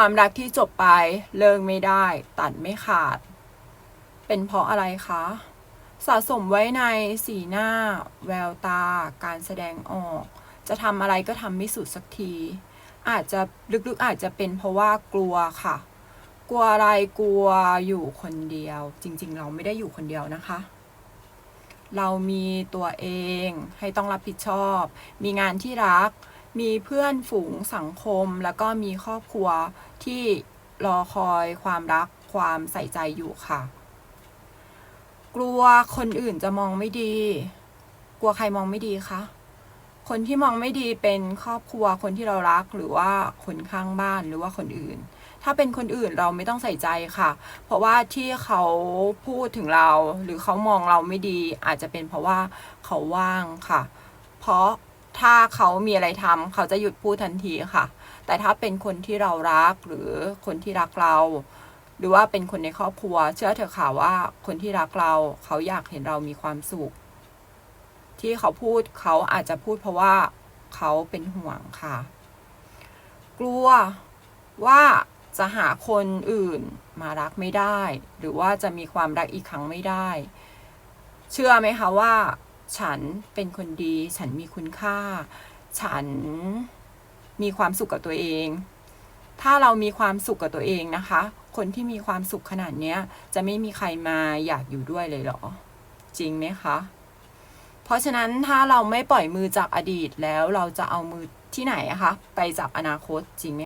ความรักที่จบไปเลิกไม่ได้ ตัดไม่ขาด เป็นเพราะอะไรคะ สะสมไว้ในสีหน้า แววตา การแสดงออก จะทำอะไรก็ทำไม่สุดสักที อาจจะลึกๆอาจจะเป็นเพราะว่ากลัวค่ะ กลัวอะไรกลัวอยู่คนเดียว จริง ๆ เราไม่ได้อยู่คนเดียวนะคะเรามีตัวเองให้ต้องรับผิดชอบ มีงานที่รัก มีเพื่อนฝูงสังคม แล้วก็มีครอบครัวที่รอคอยความรักความใส่ใจอยู่ค่ะ กลัวคนอื่นจะมองไม่ดี กลัวใครมองไม่ดีคะคนที่มองไม่ดีเป็นครอบครัวคนที่เรารักหรือว่าคนข้างบ้านหรือว่าคนอื่น ถ้าเป็นคนอื่นเราไม่ต้องใส่ใจค่ะ เพราะว่าที่เขาพูดถึงเรา หรือเขามองเราไม่ดี อาจจะเป็นเพราะว่าเขาว่างค่ะ เพราะ ถ้าเขามีอะไรทำเขาจะหยุดพูดทันทีค่ะ แต่ถ้าเป็นคนที่เรารักหรือคนที่รักเรา หรือว่าเป็นคนในครอบครัว เชื่อเถอะค่ะว่าคนที่รักเรา เขาอยากเห็นเรามีความสุข ที่เขาพูดเขาอาจจะพูดเพราะว่าเขาเป็นห่วงค่ะ กลัวว่าจะหาคนอื่นมารักไม่ได้ หรือว่าจะมีความรักอีกครั้งไม่ได้ เชื่อไหมคะว่า ฉันเป็นคนดี ฉันมีคุณค่า ฉันมีความสุขกับตัวเอง ถ้าเรามีความสุขกับตัวเองนะคะ คนที่มีความสุขขนาดเนี้ย จะไม่มีใครมาอยากอยู่ด้วยเลยเหรอ จริงไหมคะ เพราะฉะนั้นถ้าเราไม่ปล่อยมือจากอดีตแล้วเราจะเอามือที่ไหนอะคะ ไปจับอนาคตจริงไหม